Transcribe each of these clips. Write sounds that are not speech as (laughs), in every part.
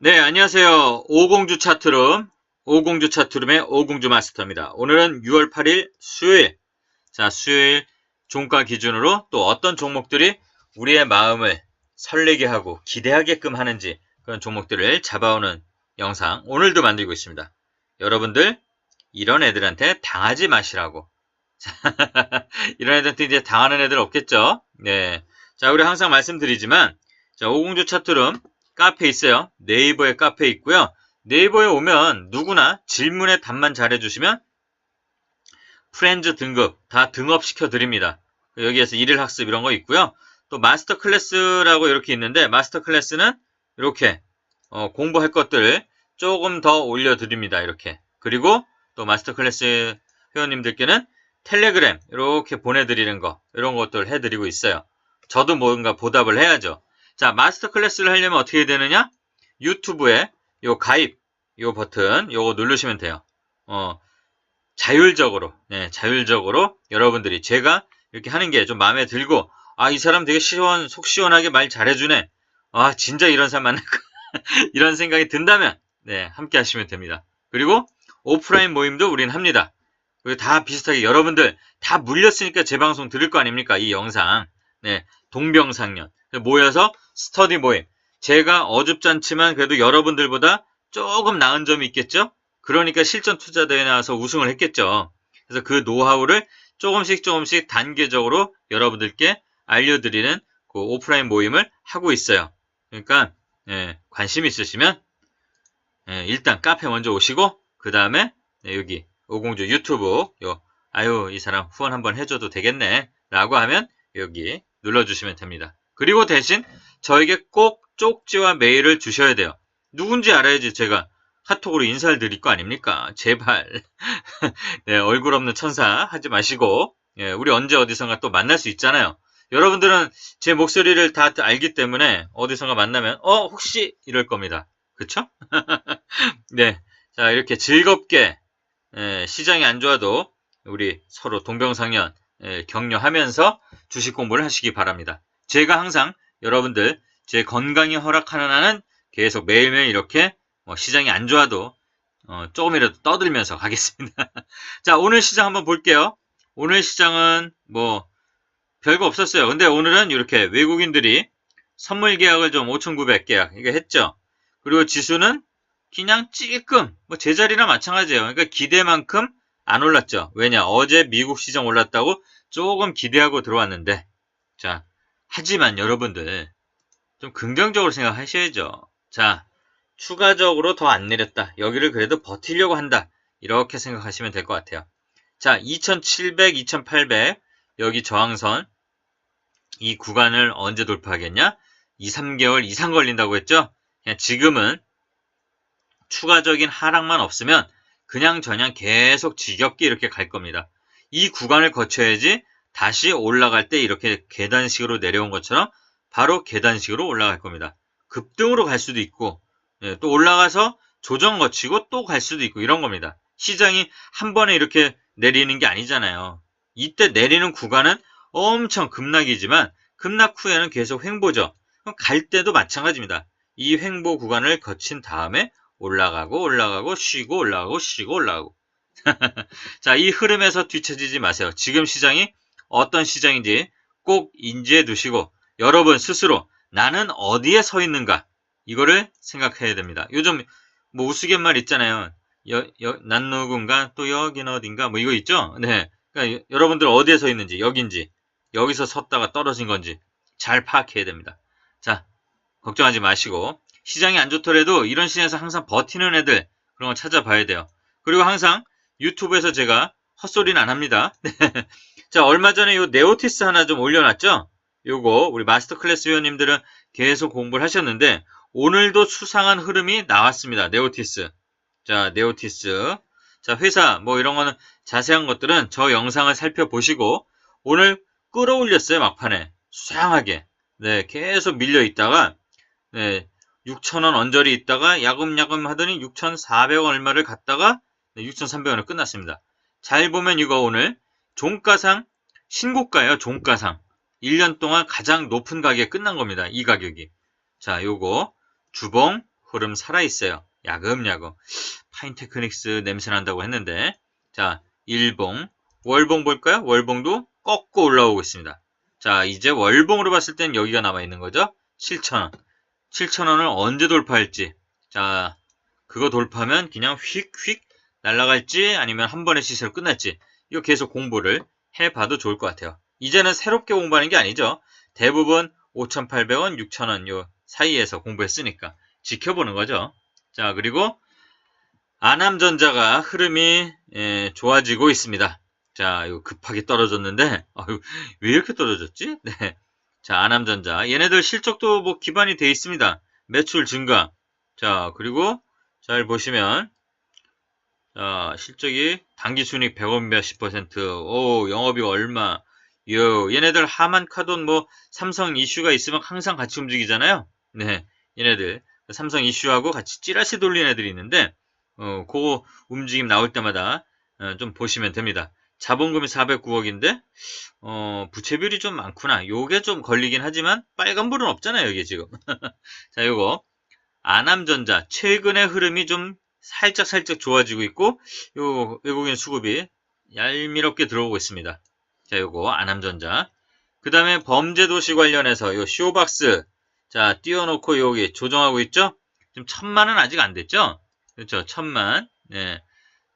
네, 안녕하세요. 오공주 차트룸, 오공주 차트룸의 오공주 마스터입니다. 오늘은 6월 8일 수요일. 자, 수요일 종가 기준으로 또 어떤 종목들이 우리의 마음을 설레게 하고 기대하게끔 하는지 그런 종목들을 잡아오는 영상 오늘도 만들고 있습니다. 여러분들, 이런 애들한테 당하지 마시라고. (laughs) 이런 애들한테 이제 당하는 애들 없겠죠? 네. 자, 우리 항상 말씀드리지만, 자, 오공주 차트룸 카페 있어요. 네이버에 카페 있고요. 네이버에 오면 누구나 질문에 답만 잘해주시면 프렌즈 등급 다 등업시켜 드립니다. 여기에서 일일 학습 이런 거 있고요. 또 마스터 클래스라고 이렇게 있는데 마스터 클래스는 이렇게 어, 공부할 것들 조금 더 올려드립니다. 이렇게 그리고 또 마스터 클래스 회원님들께는 텔레그램 이렇게 보내드리는 거 이런 것들 해드리고 있어요. 저도 뭔가 보답을 해야죠. 자, 마스터 클래스를 하려면 어떻게 되느냐? 유튜브에 요 가입, 요 버튼, 요거 누르시면 돼요. 어, 자율적으로, 네, 자율적으로 여러분들이 제가 이렇게 하는 게 좀 마음에 들고, 아, 이 사람 되게 시원, 속 시원하게 말 잘해주네. 아, 진짜 이런 사람 만날까? (laughs) 이런 생각이 든다면, 네, 함께 하시면 됩니다. 그리고 오프라인 모임도 우린 합니다. 그리고 다 비슷하게 여러분들 다 물렸으니까 제 방송 들을 거 아닙니까? 이 영상. 네, 동병상련. 모여서 스터디 모임. 제가 어줍잖지만 그래도 여러분들보다 조금 나은 점이 있겠죠? 그러니까 실전 투자대회 나와서 우승을 했겠죠. 그래서 그 노하우를 조금씩 조금씩 단계적으로 여러분들께 알려드리는 그 오프라인 모임을 하고 있어요. 그러니까 예, 관심 있으시면 예, 일단 카페 먼저 오시고 그 다음에 예, 여기 오공주 유튜브 요 아유 이 사람 후원 한번 해줘도 되겠네 라고 하면 여기 눌러주시면 됩니다. 그리고 대신 저에게 꼭 쪽지와 메일을 주셔야 돼요. 누군지 알아야지 제가 카톡으로 인사를 드릴 거 아닙니까? 제발. (laughs) 네, 얼굴 없는 천사 하지 마시고, 예, 우리 언제 어디선가 또 만날 수 있잖아요. 여러분들은 제 목소리를 다 알기 때문에 어디선가 만나면, 어, 혹시 이럴 겁니다. 그쵸? (laughs) 네. 자, 이렇게 즐겁게, 예, 시장이 안 좋아도 우리 서로 동병상련, 예, 격려하면서 주식 공부를 하시기 바랍니다. 제가 항상 여러분들 제 건강이 허락하는 한은 계속 매일매일 이렇게 뭐 시장이 안 좋아도 어, 조금이라도 떠들면서 (laughs) 가겠습니다. 자, 오늘 시장 한번 볼게요. 오늘 시장은 뭐 별거 없었어요. 근데 오늘은 이렇게 외국인들이 선물 계약을 좀 5,900 계약 이거 했죠. 그리고 지수는 그냥 찔끔 뭐 제자리나 마찬가지예요. 그러니까 기대만큼 안 올랐죠. 왜냐? 어제 미국 시장 올랐다고 조금 기대하고 들어왔는데 자, 하지만 여러분들 좀 긍정적으로 생각하셔야죠. 자, 추가적으로 더 안 내렸다. 여기를 그래도 버티려고 한다. 이렇게 생각하시면 될 것 같아요. 자, 2700, 2800 여기 저항선 이 구간을 언제 돌파하겠냐? 2, 3개월 이상 걸린다고 했죠? 그냥 지금은 추가적인 하락만 없으면 그냥 저냥 계속 지겹게 이렇게 갈 겁니다. 이 구간을 거쳐야지 다시 올라갈 때 이렇게 계단식으로 내려온 것처럼 바로 계단식으로 올라갈 겁니다. 급등으로 갈 수도 있고 예, 또 올라가서 조정 거치고 또 갈 수도 있고 이런 겁니다. 시장이 한 번에 이렇게 내리는 게 아니잖아요. 이때 내리는 구간은 엄청 급락이지만 급락 후에는 계속 횡보죠. 갈 때도 마찬가지입니다. 이 횡보 구간을 거친 다음에 올라가고 올라가고 쉬고 올라가고 쉬고 올라가고 (laughs) 자, 이 흐름에서 뒤처지지 마세요. 지금 시장이 어떤 시장인지 꼭 인지해 두시고 여러분 스스로 나는 어디에 서 있는가 이거를 생각해야 됩니다. 요즘 뭐 우스갯말 있잖아요. 여, 여, 난 누군가 또 여긴 어딘가 뭐 이거 있죠? 네. 그러니까 여러분들 어디에 서 있는지 여긴지 여기서 섰다가 떨어진 건지 잘 파악해야 됩니다. 자, 걱정하지 마시고 시장이 안 좋더라도 이런 시장에서 항상 버티는 애들 그런 거 찾아봐야 돼요. 그리고 항상 유튜브에서 제가 헛소리는 안 합니다. (laughs) 네. 자, 얼마 전에 이 네오티스 하나 좀 올려놨죠? 요거 우리 마스터 클래스 회원님들은 계속 공부를 하셨는데 오늘도 수상한 흐름이 나왔습니다. 네오티스. 자, 네오티스. 자, 회사 뭐 이런 거는 자세한 것들은 저 영상을 살펴보시고 오늘 끌어올렸어요, 막판에. 수상하게. 네, 계속 밀려 있다가 네, 6,000원 언저리 있다가 야금야금 하더니 6,400원 얼마를 갔다가 네, 6,300원을 끝났습니다. 잘 보면 이거 오늘 종가상 신고가예요. 종가상. 1년 동안 가장 높은 가격에 끝난 겁니다. 이 가격이. 자, 요거 주봉, 흐름 살아 있어요. 야금야금. 파인테크닉스 냄새 난다고 했는데 자 일봉 월봉 볼까요? 월봉도 꺾고 올라오고 있습니다. 자 이제 월봉으로 봤을 땐 여기가 남아 있는 거죠. 7,000원. 7,000원을 언제 돌파할지 자 그거 돌파하면 그냥 휙휙 날아갈지 아니면 한 번의 시세로 끝날지 이거 계속 공부를 해봐도 좋을 것 같아요. 이제는 새롭게 공부하는 게 아니죠. 대부분 5,800원, 6,000원 요 사이에서 공부했으니까 지켜보는 거죠. 자 그리고 아남전자가 흐름이 예, 좋아지고 있습니다. 자 이거 급하게 떨어졌는데 (laughs) 아유, 왜 이렇게 떨어졌지? 네. 자 아남전자 얘네들 실적도 뭐 기반이 돼 있습니다. 매출 증가. 자 그리고 잘 보시면 자, 실적이 당기순익 100원 몇십 퍼센트, 오, 영업이 얼마, 요, 얘네들 하만 카돈 뭐 삼성 이슈가 있으면 항상 같이 움직이잖아요. 네, 얘네들 삼성 이슈하고 같이 찌라시 돌린 애들이 있는데, 어, 그거 움직임 나올 때마다 어, 좀 보시면 됩니다. 자본금이 409억인데, 어, 부채비율이 좀 많구나. 요게 좀 걸리긴 하지만 빨간불은 없잖아요, 여기 지금. (laughs) 자, 요거 아남전자 최근의 흐름이 좀 살짝 살짝 좋아지고 있고 요 외국인 수급이 얄미럽게 들어오고 있습니다. 자, 요거 아남전자. 그 다음에 범죄도시 관련해서 요 쇼박스 자 띄워놓고 여기 조정하고 있죠? 지금 천만은 아직 안 됐죠? 그렇죠, 천만. 네.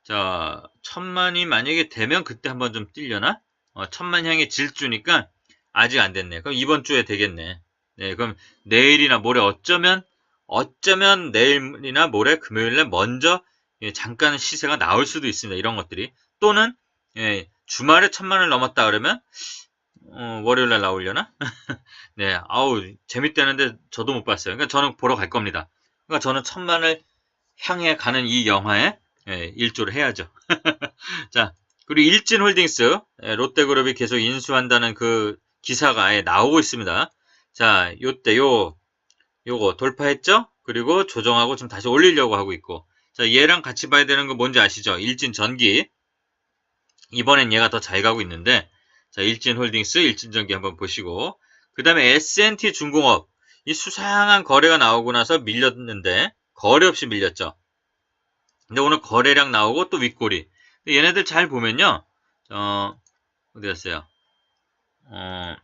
자, 천만이 만약에 되면 그때 한번 좀 뛸려나? 어, 천만 향의 질주니까 아직 안 됐네. 그럼 이번 주에 되겠네. 네, 그럼 내일이나 모레 어쩌면 어쩌면 내일이나 모레 금요일에 먼저 예, 잠깐 시세가 나올 수도 있습니다. 이런 것들이 또는 예, 주말에 천만을 넘었다 그러면 어, 월요일날 나오려나? (laughs) 네, 아우 재밌다는데 저도 못 봤어요. 그러니까 저는 보러 갈 겁니다. 그러니까 저는 천만을 향해 가는 이 영화에 예, 일조를 해야죠. (laughs) 자, 그리고 일진홀딩스 예, 롯데그룹이 계속 인수한다는 그 기사가 아예 나오고 있습니다. 자, 요때 요 요거 돌파했죠? 그리고 조정하고 좀 다시 올리려고 하고 있고 자 얘랑 같이 봐야 되는 거 뭔지 아시죠? 일진 전기 이번엔 얘가 더 잘 가고 있는데 자 일진 홀딩스, 일진 전기 한번 보시고 그 다음에 S&T 중공업 이 수상한 거래가 나오고 나서 밀렸는데 거래 없이 밀렸죠. 근데 오늘 거래량 나오고 또 윗꼬리 얘네들 잘 보면요 어, 어디 갔어요? 어,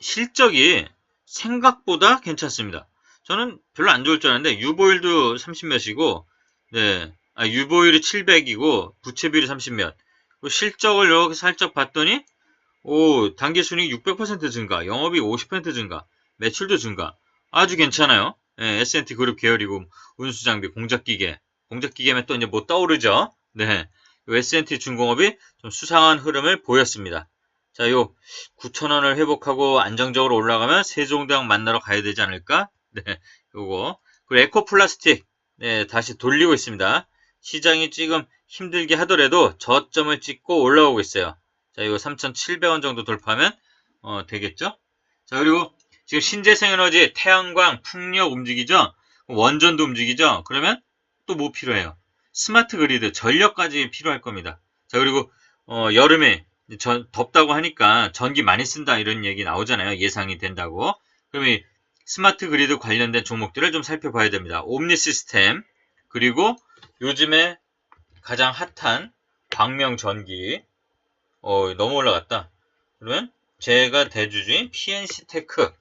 실적이 생각보다 괜찮습니다. 저는 별로 안 좋을 줄 알았는데 유보율도 30몇이고 네, 아, 유보율이 700이고 부채비율이 30몇 실적을 이렇게 살짝 봤더니 오 단기 순이익 600% 증가 영업이 50% 증가 매출도 증가 아주 괜찮아요. 네, S&T 그룹 계열이고 운수장비 공작기계 공작기계면 또 이제 뭐 떠오르죠. 네, S&T 중공업이 좀 수상한 흐름을 보였습니다. 자, 요 9,000원을 회복하고 안정적으로 올라가면 세종대왕 만나러 가야 되지 않을까? (laughs) 네, 요거. 그리고 에코플라스틱, 네, 다시 돌리고 있습니다. 시장이 지금 힘들게 하더라도 저점을 찍고 올라오고 있어요. 자, 이거 3,700원 정도 돌파하면, 어, 되겠죠? 자, 그리고 지금 신재생에너지, 태양광, 풍력 움직이죠? 원전도 움직이죠? 그러면 또 뭐 필요해요? 스마트 그리드, 전력까지 필요할 겁니다. 자, 그리고, 어, 여름에 전, 덥다고 하니까 전기 많이 쓴다 이런 얘기 나오잖아요. 예상이 된다고. 이 스마트 그리드 관련된 종목들을 좀 살펴봐야 됩니다. 옴니 시스템 그리고 요즘에 가장 핫한 광명 전기 어, 너무 올라갔다. 그러면 제가 대주주인 PNC 테크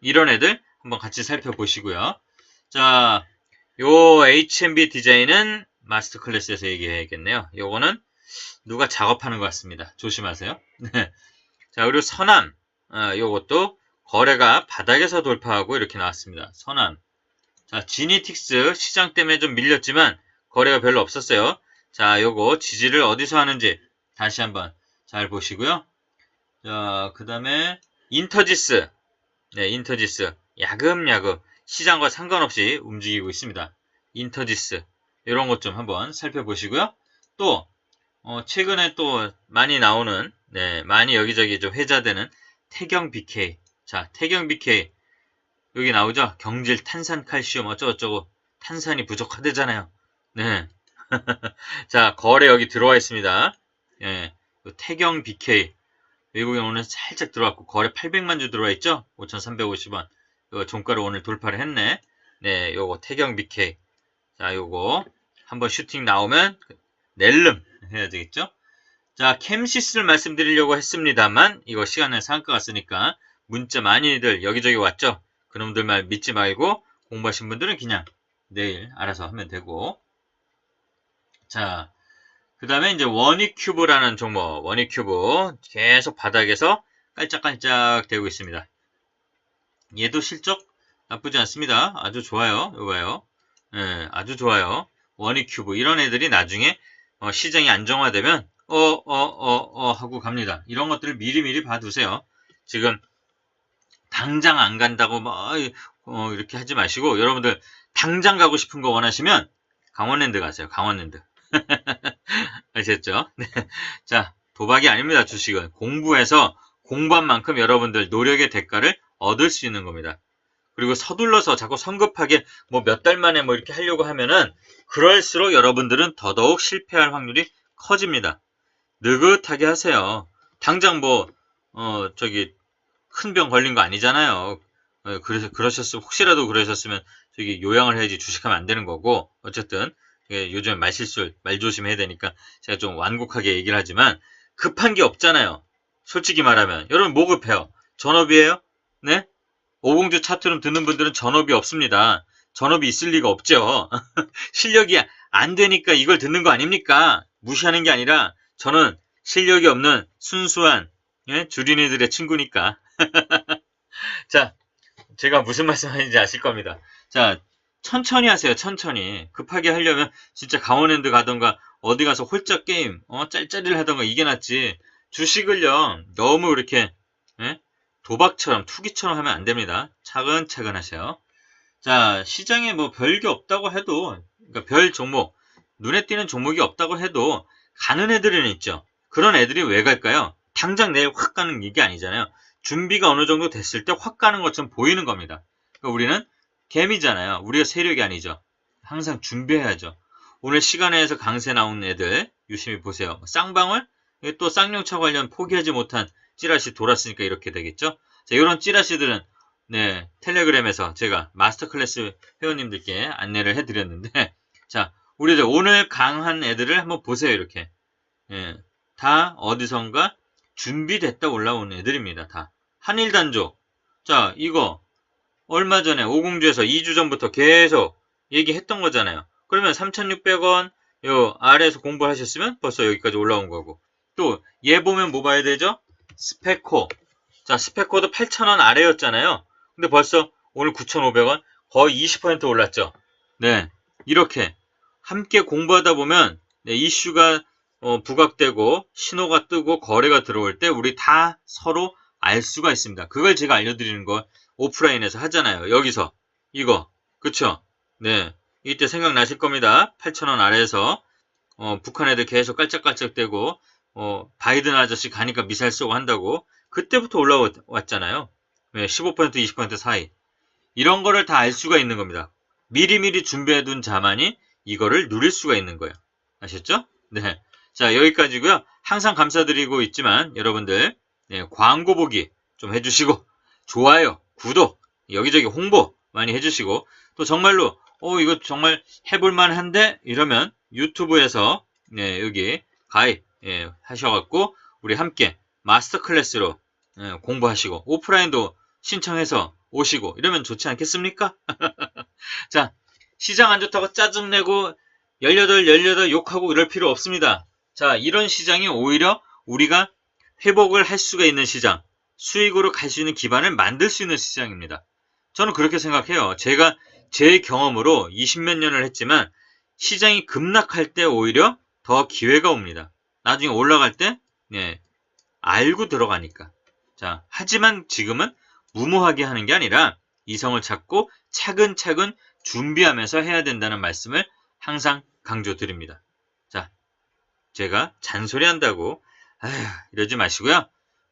이런 애들 한번 같이 살펴보시고요. 자, 요 HMB 디자인은 마스터 클래스에서 얘기해야겠네요. 요거는 누가 작업하는 것 같습니다. 조심하세요. (laughs) 네. 자, 그리고 선암. 아, 요것도 거래가 바닥에서 돌파하고 이렇게 나왔습니다. 선암. 자, 지니틱스 시장 때문에 좀 밀렸지만 거래가 별로 없었어요. 자, 요거 지지를 어디서 하는지 다시 한번 잘 보시고요. 자, 그 다음에 인터지스. 네, 인터지스. 야금야금 시장과 상관없이 움직이고 있습니다. 인터지스. 이런 것 좀 한번 살펴보시고요. 또 어, 최근에 또 많이 나오는, 네, 많이 여기저기 좀 회자되는 태경 BK. 자, 태경 BK. 여기 나오죠? 경질 탄산 칼슘 어쩌고저쩌고 탄산이 부족하대잖아요. 네. (laughs) 자, 거래 여기 들어와 있습니다. 예. 태경 BK. 외국인 오늘 살짝 들어왔고, 거래 800만 주 들어와 있죠? 5,350원. 그 종가를 오늘 돌파를 했네. 네, 요거 태경 BK. 자, 요거 한번 슈팅 나오면 낼름 해야 되겠죠? 자, 캠시스를 말씀드리려고 했습니다만 이거 시간을 상가 갔으니까 문자 많이들 여기저기 왔죠? 그놈들 말 믿지 말고 공부하신 분들은 그냥 내일 알아서 하면 되고 자, 그 다음에 이제 원익큐브라는 종목, 원익큐브 계속 바닥에서 깔짝깔짝 되고 있습니다. 얘도 실적 나쁘지 않습니다. 아주 좋아요. 이거 봐요. 예, 아주 좋아요. 원익큐브 이런 애들이 나중에 어, 시장이 안정화되면 어, 어, 어, 어 하고 갑니다. 이런 것들을 미리미리 봐두세요. 지금 당장 안 간다고 막 어, 이렇게 하지 마시고 여러분들 당장 가고 싶은 거 원하시면 강원랜드 가세요. 강원랜드. (laughs) 아셨죠? 네. 자, 도박이 아닙니다. 주식은 공부해서 공부한 만큼 여러분들 노력의 대가를 얻을 수 있는 겁니다. 그리고 서둘러서 자꾸 성급하게 뭐 몇 달 만에 뭐 이렇게 하려고 하면은 그럴수록 여러분들은 더더욱 실패할 확률이 커집니다. 느긋하게 하세요. 당장 뭐, 어, 저기, 큰 병 걸린 거 아니잖아요. 어, 그래서, 그러셨으면, 혹시라도 그러셨으면, 저기, 요양을 해야지 주식하면 안 되는 거고, 어쨌든, 예, 요즘에 말실수, 말 조심해야 되니까, 제가 좀 완곡하게 얘기를 하지만, 급한 게 없잖아요. 솔직히 말하면. 여러분, 뭐 급해요? 전업이에요? 네? 오공주 차트룸 듣는 분들은 전업이 없습니다. 전업이 있을 리가 없죠. (laughs) 실력이 안 되니까 이걸 듣는 거 아닙니까? 무시하는 게 아니라 저는 실력이 없는 순수한 예? 주린이들의 친구니까. (laughs) 자, 제가 무슨 말씀하는지 아실 겁니다. 자, 천천히 하세요. 천천히. 급하게 하려면 진짜 강원랜드 가던가 어디 가서 홀짝 게임, 어, 짤짤이를 하던가 이게 낫지. 주식을요, 너무 이렇게 예? 도박처럼 투기처럼 하면 안 됩니다. 차근차근 하세요. 자, 시장에 뭐 별게 없다고 해도, 그러니까 별 종목, 눈에 띄는 종목이 없다고 해도 가는 애들은 있죠. 그런 애들이 왜 갈까요? 당장 내일 확 가는 이게 아니잖아요. 준비가 어느 정도 됐을 때 확 가는 것처럼 보이는 겁니다. 그러니까 우리는 개미잖아요. 우리가 세력이 아니죠. 항상 준비해야죠. 오늘 시간에서 강세 나온 애들 유심히 보세요. 쌍방울, 또 쌍용차 관련 포기하지 못한 찌라시 돌았으니까 이렇게 되겠죠. 자, 이런 찌라시들은 네, 텔레그램에서 제가 마스터 클래스 회원님들께 안내를 해드렸는데, (laughs) 자, 우리들 오늘 강한 애들을 한번 보세요, 이렇게. 예, 다 어디선가 준비됐다 올라온 애들입니다, 다. 한일단조. 자, 이거, 얼마 전에 오공주에서 2주 전부터 계속 얘기했던 거잖아요. 그러면 3,600원, 요 아래에서 공부하셨으면 벌써 여기까지 올라온 거고. 또, 얘 보면 뭐 봐야 되죠? 스페코. 자, 스페코도 8,000원 아래였잖아요. 근데 벌써 오늘 9,500원 거의 20% 올랐죠. 네. 이렇게 함께 공부하다 보면 네, 이슈가 어, 부각되고 신호가 뜨고 거래가 들어올 때 우리 다 서로 알 수가 있습니다. 그걸 제가 알려드리는 거 오프라인에서 하잖아요. 여기서 이거 그쵸? 네. 이때 생각나실 겁니다. 8,000원 아래에서 어, 북한 애들 계속 깔짝깔짝대고 어, 바이든 아저씨 가니까 미사일 쏘고 한다고 그때부터 올라왔잖아요. 네, 15% 20% 사이. 이런 거를 다 알 수가 있는 겁니다. 미리미리 준비해둔 자만이 이거를 누릴 수가 있는 거예요. 아셨죠? 네. 자, 여기까지고요. 항상 감사드리고 있지만 여러분들 네, 광고 보기 좀 해주시고 좋아요, 구독, 여기저기 홍보 많이 해주시고 또 정말로 어 이거 정말 해볼만 한데 이러면 유튜브에서 네, 여기 가입 예, 하셔갖고 우리 함께 마스터 클래스로 예, 공부하시고 오프라인도 신청해서 오시고 이러면 좋지 않겠습니까? (laughs) 자, 시장 안 좋다고 짜증내고 18, 18 욕하고 이럴 필요 없습니다. 자, 이런 시장이 오히려 우리가 회복을 할 수가 있는 시장, 수익으로 갈 수 있는 기반을 만들 수 있는 시장입니다. 저는 그렇게 생각해요. 제가 제 경험으로 20몇 년을 했지만 시장이 급락할 때 오히려 더 기회가 옵니다. 나중에 올라갈 때, 예, 알고 들어가니까. 자, 하지만 지금은 무모하게 하는 게 아니라 이성을 찾고 차근차근 준비하면서 해야 된다는 말씀을 항상 강조드립니다. 자, 제가 잔소리 한다고, 아휴, 이러지 마시고요.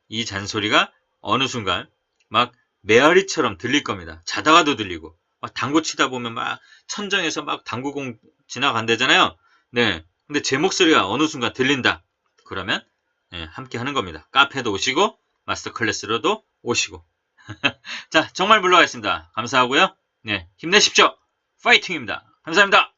이 잔소리가 어느 순간 막 메아리처럼 들릴 겁니다. 자다가도 들리고, 막 당구 치다 보면 막 천정에서 막 당구공 지나간대잖아요. 네. 근데 제 목소리가 어느 순간 들린다. 그러면 예, 함께 하는 겁니다. 카페도 오시고 마스터 클래스로도 오시고 (laughs) 자 정말 물러가겠습니다. 감사하고요. 네, 힘내십시오. 파이팅입니다. 감사합니다.